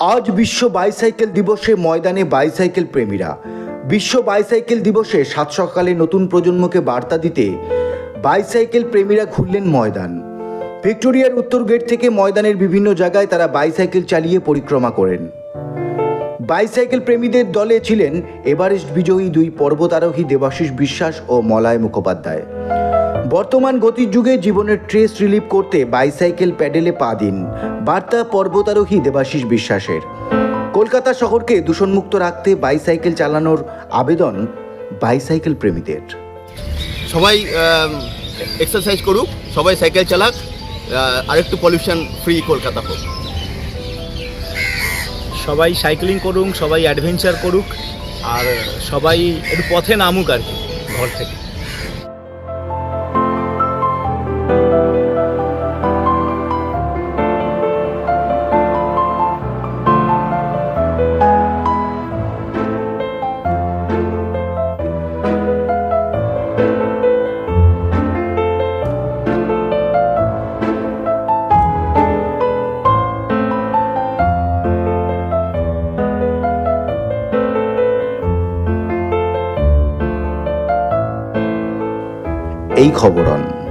আজ বিশ্ব বাইসাইকেল দিবসে ময়দানে বাইসাইকেল প্রেমীরা। বিশ্ব বাইসাইকেল দিবসে সাত সকালে নতুন প্রজন্মকে বার্তা দিতে বাইসাইকেল প্রেমীরা ঘুরলেন ময়দান। ভিক্টোরিয়ার উত্তর গেট থেকে ময়দানের বিভিন্ন জায়গায় তারা বাইসাইকেল চালিয়ে পরিক্রমা করেন। বাইসাইকেল প্রেমীদের দলে ছিলেন এভারেস্ট বিজয়ী দুই পর্বতারোহী দেবাশিস বিশ্বাস ও মলয় মুখোপাধ্যায়। বর্তমান গতির যুগে জীবনের ট্রেস রিলিভ করতে বাইসাইকেল প্যাডেলে পা দিন। বার্তা পর্বতারোহী দেবাশিস বিশ্বাসের। কলকাতা শহরকে দূষণমুক্ত রাখতে বাইসাইকেল চালানোর আবেদন বাইসাইকেল প্রেমীদের। সবাই এক্সারসাইজ করুক সবাই সাইকেল চালাক আরেকটু পলিউশন ফ্রি কলকাতা হোক। সবাই সাইক্লিং করুক সবাই অ্যাডভেঞ্চার করুক আর সবাই একটু পথে নামুক আর কি ঘর থেকে। এই খবরন।